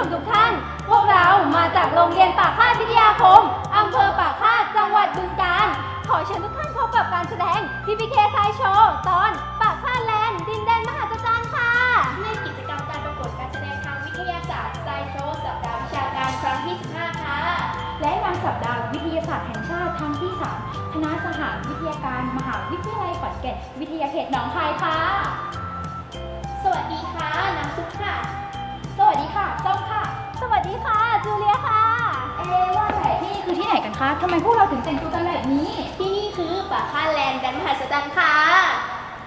ท่านผู้ชมทุกท่าน พวกเรามาจากโรงเรียนปากคาดวิทยาคม อำเภอปากคาดจังหวัดบึงกาฬ ขอเชิญทุกท่านพบกับการแสดงพีพีเคไซโชว์ตอนปากคาดแลนด์ดินแดนมหาศาลค่ะ ในกิจกรรมการประกวดการแสดงทางวิทยาศาสตร์ไซโชว์สัปดาห์วิชาการครั้งที่ 15 ค่ะ และงานสัปดาห์วิทยาศาสตร์แห่งชาติครั้งที่ 3 คณะสหวิทยาการมหาวิทยาลัยขอนแก่นวิทยาเขตหนองคายค่ะ สวัสดีค่ะน้ำซุปค่ะ สวัสดีค่ะส้มค่ะ สวัสดีค่ะ จูเลียค่ะ เอะว่าแต่ที่นี่คือที่ไหนกันคะทำไมพวกเราถึงแต่งตัวกันแบบนี้ ที่นี่คือป่าค่าแลนด์ดันมหัศจรรย์ค่ะ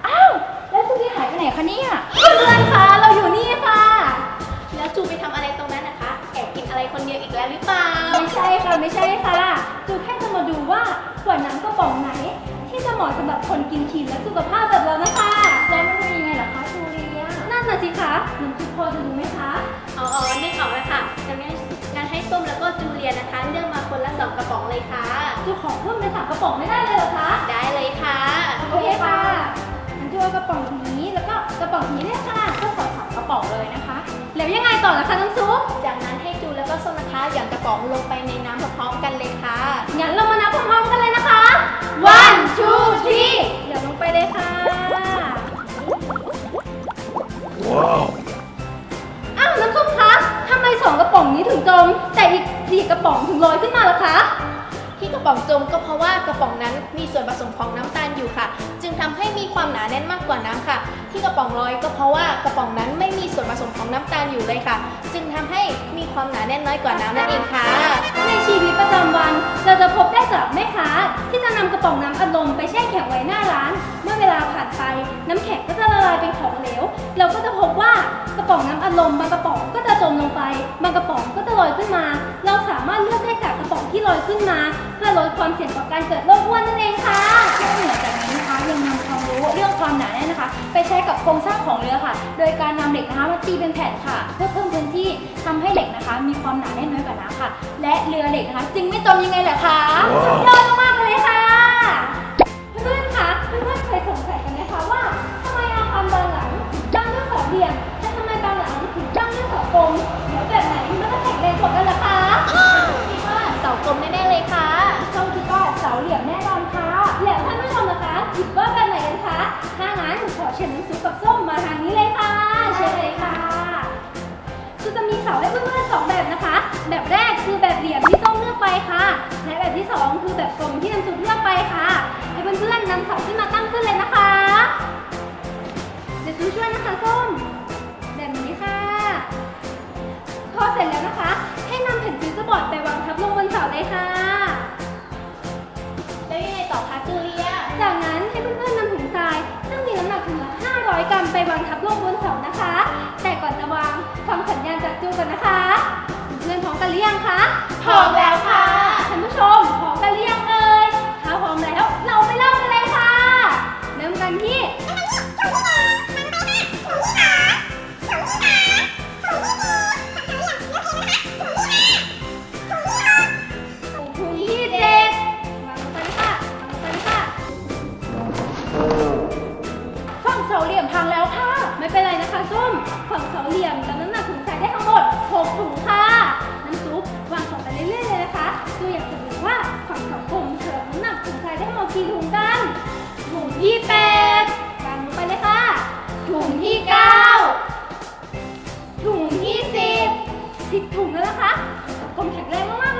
อ้าว แล้วจูเลียหายไปไหนคะเนี่ยเพื่อนๆคะ เราอยู่นี่ค่ะ แล้วจูไปทำอะไรตรงนั้นนะคะ แอบกินอะไรคนเดียวอีกแล้วหรือเปล่า ไม่ใช่ค่ะ ไม่ใช่ค่ะ จูแค่จะมาดูว่าขวดน้ำกระป๋องไหน ที่จะเหมาะสำหรับคนกินคลีนและสุขภาพแบบเรานะคะ แล้วมันเป็นยังไงล่ะคะจูเลียนั่นน่ะสิคะหนูคือพ ระป๋องไม่ได้เลยเหรอคะได้เลยค่ะ โอเคค่ะงั้นจูเอากระป๋องนี้แล้วก็กระป๋องนี้เนี่ยค่ะก็ขอสามกระป๋องเลยนะคะ แล้วยังไงต่อล่ะคะน้ำซุปจากนั้นให้จูแล้วก็ส้มนะคะหย่อนกระป๋องลงไปในน้ำพร้อมๆกันเลยค่ะ งั้นเรามานับพร้อมๆกันเลยนะคะ one two three เดี๋ยวลงไปเลยค่ะอ้าวน้ำซุปคะทำไมสองกระป๋องนี้ถึงจม แต่อีกสี่กระป๋องถึงลอยขึ้นมาล่ะคะ ที่กระป๋องจมก็เพราะว่ากระป๋องนั้นมีส่วนผสมของน้ำตาลอยู่ค่ะ จึงทำให้มีความหนาแน่นมากกว่าน้ำค่ะ ที่กระป๋องลอยก็เพราะว่ากระป๋องนั้นไม่มีส่วนผสมของน้ำตาลอยู่เลยค่ะ จึงทำให้มีความหนาแน่นน้อยกว่าน้ำนั่นเองค่ะ ในชีวิตประจำวัน เราจะพบได้จากแม่ค้าที่จะนำกระป๋องน้ำอัดลมไปแช่แข็งไว้หน้าร้าน เมื่อเวลาผ่านไป น้ำแข็งก็จะละลายเป็นของเหลว เราก็จะพบว่ากระป๋องน้ำอัดลมบางกระป๋องก็จะจมลงไป บางกระป๋องก็จะลอยขึ้นมา เราสามารถเลือกได้จากกระป๋องที่ลอยขึ้นมา ลดความเสี่ยงต่อการเกิดโรคอ้วนนั่นเองค่ะนอกเหนือจากนี้นะคะยังนำความรู้เรื่องความหนาแน่นนะคะ ไปใช้กับโครงสร้างของเรือค่ะ โดยการนำเหล็กนะคะมาตีเป็นแผ่นค่ะ เพื่อเพิ่มพื้นที่ทำให้เหล็กนะคะ มีความหนาแน่นน้อยกว่าน้ำค่ะ และเรือเหล็กนะคะ จึงไม่จมยังไงแหละคะยอดมากเลยค่ะเพื่อนๆคะเพื่อนๆเคยสงสัยกันไหมคะว่าทำไมอาคารบางหลังตั้งด้วยสองเหลี่ยมแต่ทำไมบางหลังถึงตั้งด้วยเสากลมแล้วแบบไหนมันจะแข็งแรงกว่ากันล่ะคะคิดว่าเสากลมแน่ งั้นขอเชิญน้ำซุปกับส้มมาทางนี้เลยค่ะเชิญเลยค่ะคือจะมีเสาให้เพื่อนๆสองแบบนะคะ แบบแรกคือแบบเหลี่ยมที่ส้มเลือกไปค่ะ และแบบที่สองคือแบบกลมที่น้ำซุปเลือกไปค่ะให้เพื่อนๆนำเสาขึ้นมาตั้งขึ้นเลยนะคะ เดี๋ยวจูช่วยนะคะส้ม แบบนี้ค่ะ พอเสร็จแล้วนะคะ หรือยังคะพร้อมแล้วค่ะท่านผู้ชมพร้อมกันหรือยังเอ่ยถ้าพร้อมแล้วเราไปเริ่มกันเลยค่ะ เริ่มกันที่ถุงที่เจ็ดวางลงไปเลยค่ะวางลงไปเลยค่ะฝั่งเสาเหลี่ยมพังแล้วค่ะ ไม่เป็นไรนะคะส้มฝั่งเสาเหลี่ยมจำน้ำหนักถุงใส่ได้ทั้งหมด6ถุงค่ะ ถุงใส่ได้หมดกี่ถุงกัน ถุงที่แปดวางลงไปเลยค่ะ ถุงที่เก้าถุงที่สิบสิบถุงแล้วนะคะกลมแข็งแรงมาก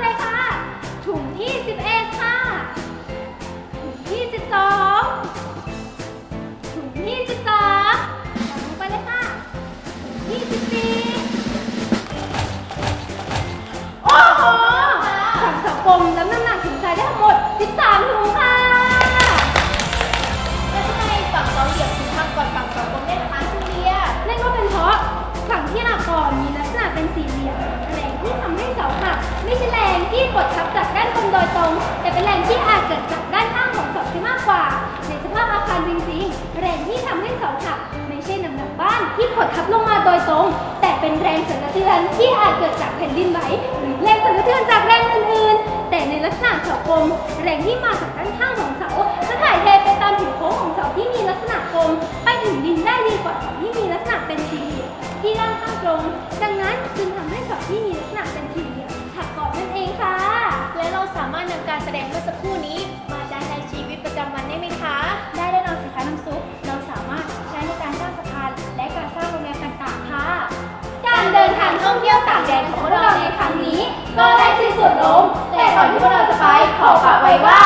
ที่กดทับจากด้านบนโดยตรง แต่เป็นแรงที่อาจเกิดจากด้านข้างของเสาที่มากกว่า ในสภาพอาคารจริงๆแรงที่ทำให้เสาหักไม่ใช่น้ำหนักบ้านที่กดทับลงมาโดยตรง แต่เป็นแรงสั่นสะเทือนที่อาจเกิดจากแผ่นดินไหวหรือแรงสั่นสะเทือนจากแรงอื่นๆ แต่ในลักษณะเสากลมแรงที่มาจากด้านข้างของเสาจะถ่ายเทไปตามผิวโค้งของเสาที่มีลักษณะกลม ก็ได้สิ้นสุดลงแต่ก่อนที่พวกเราจะไปขอฝากไว้ว่า